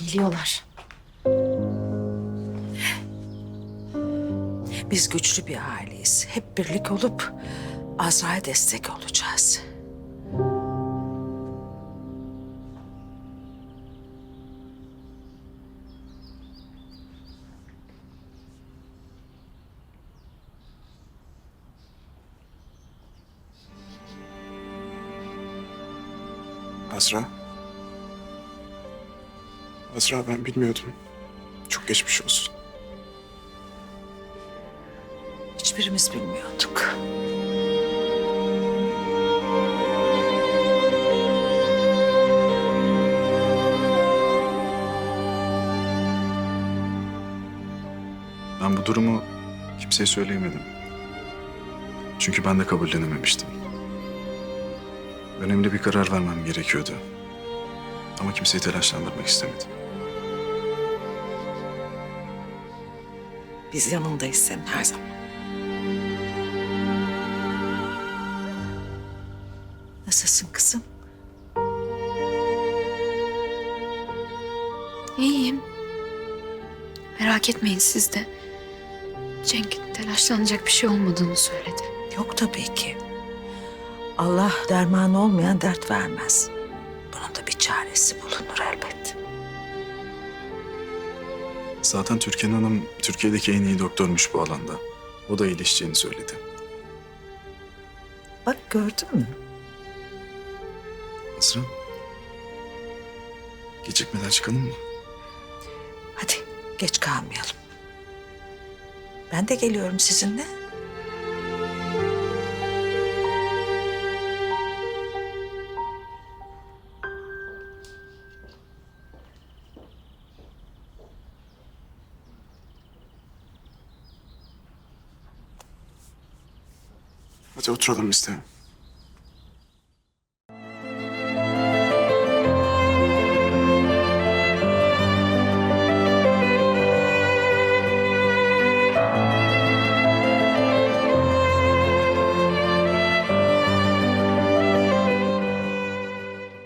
Geliyorlar. Biz güçlü bir aileyiz. Hep birlik olup Azra'ya destek olacağız. Azra. Azra ben bilmiyordum. Çok geçmiş olsun. Hiçbirimiz bilmiyorduk. Ben bu durumu kimseye söyleyemedim. Çünkü ben de kabullenememiştim. Önemli bir karar vermem gerekiyordu. Ama kimseyi telaşlandırmak istemedim. Biz yanındayız senin her zaman. Nasılsın kızım? İyiyim. Merak etmeyin siz de. Cenk telaşlanacak bir şey olmadığını söyledi. Yok tabii ki. Allah derman olmayan dert vermez. Bunun da bir çaresi bulunur elbet. Zaten Türkan Hanım Türkiye'deki en iyi doktormuş bu alanda. O da iyileşeceğini söyledi. Bak gördün mü? Azra. Gecikmeden çıkalım mı? Hadi geç kalmayalım. Ben de geliyorum sizinle. Hadi oturalım biz de.